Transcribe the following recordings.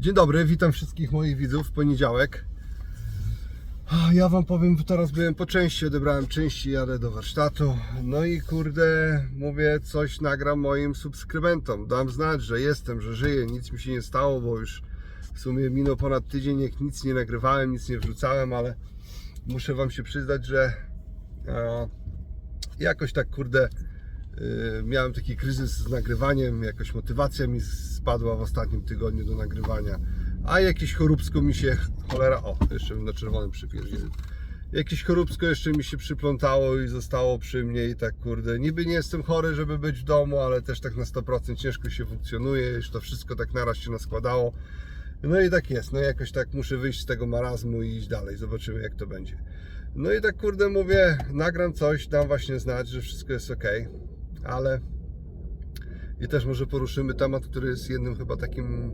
Dzień dobry, witam wszystkich moich widzów w poniedziałek. Ja wam powiem, teraz byłem po części, odebrałem części, jadę do warsztatu. No i kurde, mówię, coś nagram moim subskrybentom. Dam znać, że jestem, że żyję, nic mi się nie stało, bo już w sumie minął ponad tydzień, jak nic nie nagrywałem, nic nie wrzucałem, ale muszę wam się przyznać, że jakoś tak kurde miałem taki kryzys z nagrywaniem, jakoś motywacja mi spadła w ostatnim tygodniu do nagrywania, a jakieś choróbsko mi się, cholera, o, jeszcze na czerwonym przypierdziłem. Jakieś choróbsko jeszcze mi się przyplątało i zostało przy mnie i tak kurde, niby nie jestem chory, żeby być w domu, ale też tak na 100% ciężko się funkcjonuje, już to wszystko tak naraz się naskładało. No i tak jest, no jakoś tak muszę wyjść z tego marazmu i iść dalej, zobaczymy jak to będzie. No i tak kurde mówię, nagram coś, dam właśnie znać, że wszystko jest ok, ale i też może poruszymy temat, który jest jednym chyba takim,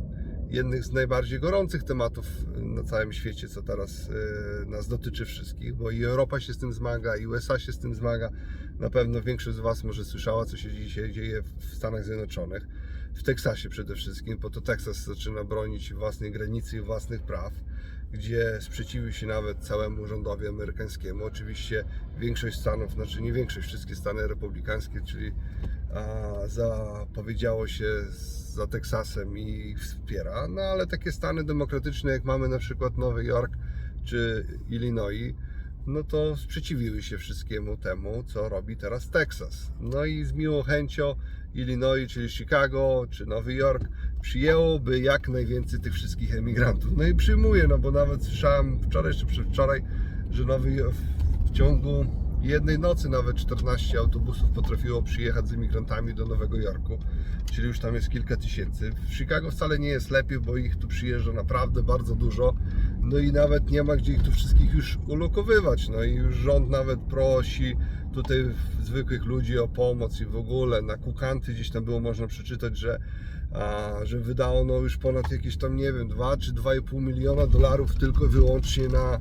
jednych z najbardziej gorących tematów na całym świecie, co teraz y, nas dotyczy wszystkich, bo i Europa się z tym zmaga, i USA się z tym zmaga. Na pewno większość z Was może słyszała, co się dzisiaj dzieje w Stanach Zjednoczonych, w Teksasie przede wszystkim, bo to Teksas zaczyna bronić własnej granicy i własnych praw gdzie sprzeciwił się nawet całemu rządowi amerykańskiemu. Oczywiście większość stanów, znaczy nie większość, wszystkie stany republikańskie, czyli a, zapowiedziało się za Teksasem i ich wspiera, no ale takie stany demokratyczne jak mamy na przykład Nowy Jork czy Illinois, no to sprzeciwiły się wszystkiemu temu, co robi teraz Teksas. No i z miłą chęcią Illinois, czyli Chicago, czy Nowy Jork przyjęłoby jak najwięcej tych wszystkich emigrantów. No i przyjmuje, no bo nawet słyszałem wczoraj czy przedwczoraj, że Nowy w ciągu jednej nocy nawet 14 autobusów potrafiło przyjechać z imigrantami do Nowego Jorku, czyli już tam jest kilka tysięcy. W Chicago wcale nie jest lepiej, bo ich tu przyjeżdża naprawdę bardzo dużo, no i nawet nie ma gdzie ich tu wszystkich już ulokowywać, no i już rząd nawet prosi tutaj zwykłych ludzi o pomoc i w ogóle. Na kukanty gdzieś tam było można przeczytać, że a, że wydało no już ponad jakieś tam, nie wiem, 2 czy 2,5 miliona dolarów tylko wyłącznie na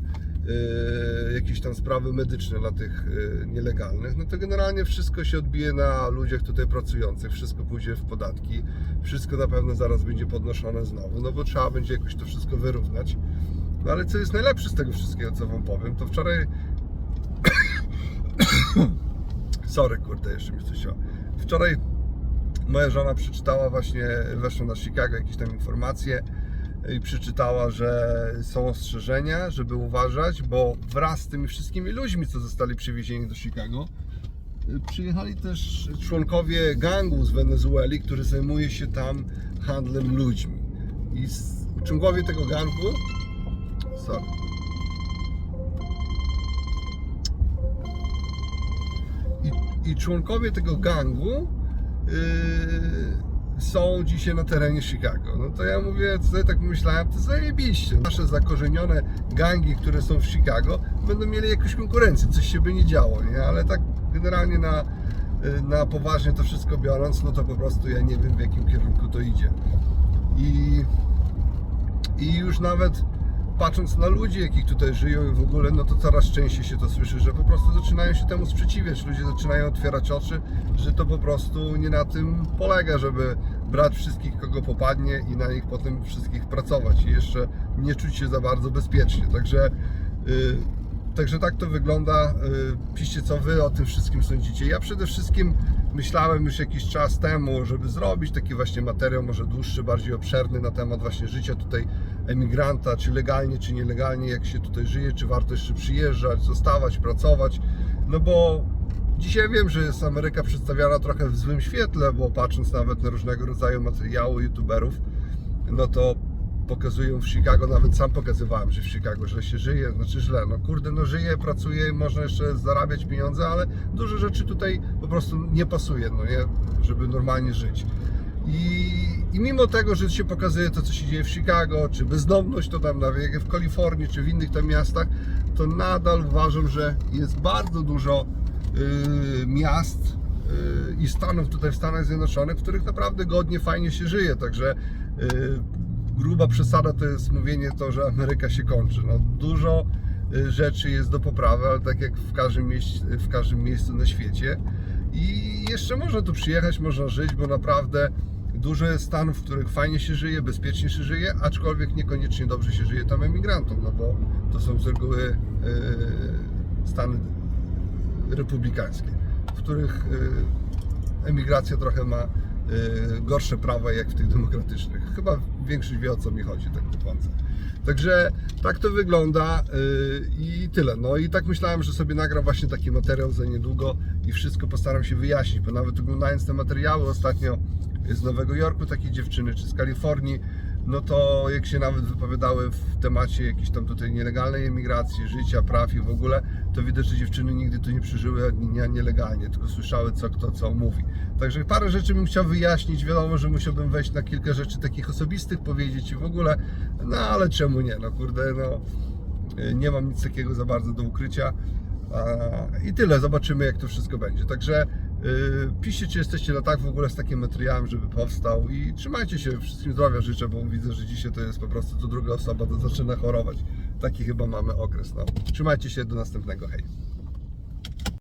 y, jakieś tam sprawy medyczne dla tych y, nielegalnych, no to generalnie wszystko się odbije na ludziach tutaj pracujących, wszystko pójdzie w podatki, wszystko na pewno zaraz będzie podnoszone znowu, no bo trzeba będzie jakoś to wszystko wyrównać. No ale co jest najlepsze z tego wszystkiego, co Wam powiem, to wczoraj... Sorry, kurde, jeszcze mi coś się... Wczoraj moja żona przeczytała właśnie, weszła na Chicago jakieś tam informacje i przeczytała, że są ostrzeżenia, żeby uważać, bo wraz z tymi wszystkimi ludźmi, co zostali przywiezieni do Chicago, przyjechali też członkowie gangu z Wenezueli, który zajmuje się tam handlem ludźmi. I członkowie tego gangu. I, i członkowie tego gangu yy, są dzisiaj na terenie Chicago. No to ja mówię, sobie tak myślałem, to zajebiście. Nasze zakorzenione gangi, które są w Chicago, będą mieli jakąś konkurencję, coś się by nie działo, nie? Ale tak generalnie na, yy, na poważnie to wszystko biorąc, no to po prostu ja nie wiem w jakim kierunku to idzie. I, i już nawet patrząc na ludzi, jakich tutaj żyją i w ogóle, no to coraz częściej się to słyszy, że po prostu zaczynają się temu sprzeciwiać. Ludzie zaczynają otwierać oczy, że to po prostu nie na tym polega, żeby brać wszystkich, kogo popadnie i na nich potem wszystkich pracować i jeszcze nie czuć się za bardzo bezpiecznie. Także, yy, także tak to wygląda. Yy, piszcie, co Wy o tym wszystkim sądzicie. Ja przede wszystkim myślałem już jakiś czas temu, żeby zrobić taki właśnie materiał, może dłuższy, bardziej obszerny na temat właśnie życia tutaj emigranta, czy legalnie, czy nielegalnie, jak się tutaj żyje, czy warto jeszcze przyjeżdżać, zostawać, pracować. No bo dzisiaj wiem, że jest Ameryka przedstawiana trochę w złym świetle, bo patrząc nawet na różnego rodzaju materiały youtuberów, no to pokazują w Chicago, nawet sam pokazywałem, że w Chicago źle się żyje, znaczy źle, no kurde, no żyje, pracuje, można jeszcze zarabiać pieniądze, ale dużo rzeczy tutaj po prostu nie pasuje, no nie, żeby normalnie żyć. I, I mimo tego, że się pokazuje to, co się dzieje w Chicago, czy bezdomność, to tam wie- w Kalifornii, czy w innych tam miastach, to nadal uważam, że jest bardzo dużo y, miast y, i stanów tutaj w Stanach Zjednoczonych, w których naprawdę godnie, fajnie się żyje. Także y, gruba przesada to jest mówienie to, że Ameryka się kończy. No, dużo y, rzeczy jest do poprawy, ale tak jak w każdym, w każdym miejscu na świecie. I jeszcze można tu przyjechać, można żyć, bo naprawdę dużo jest stanów, w których fajnie się żyje, bezpiecznie się żyje, aczkolwiek niekoniecznie dobrze się żyje tam emigrantom, no bo to są z reguły e, stany republikańskie, w których e, emigracja trochę ma e, gorsze prawa jak w tych demokratycznych. Chyba większość wie o co mi chodzi tak końca. Także tak to wygląda i tyle. No i tak myślałem, że sobie nagram właśnie taki materiał za niedługo i wszystko postaram się wyjaśnić, bo nawet oglądając te materiały ostatnio z Nowego Jorku takie dziewczyny, czy z Kalifornii, no to jak się nawet wypowiadały w temacie jakiejś tam tutaj nielegalnej emigracji, życia, praw i w ogóle, to widać, że dziewczyny nigdy tu nie przeżyły nie, nielegalnie, tylko słyszały co kto co mówi. Także parę rzeczy bym chciał wyjaśnić, wiadomo, że musiałbym wejść na kilka rzeczy takich osobistych, powiedzieć i w ogóle, no ale czemu nie, no kurde, no nie mam nic takiego za bardzo do ukrycia. I tyle, zobaczymy jak to wszystko będzie. Także piszcie, czy jesteście na tak w ogóle z takim materiałem, żeby powstał i trzymajcie się, wszystkim zdrowia życzę, bo widzę, że dzisiaj to jest po prostu co druga osoba, to zaczyna chorować. Taki chyba mamy okres. No. Trzymajcie się, do następnego, hej.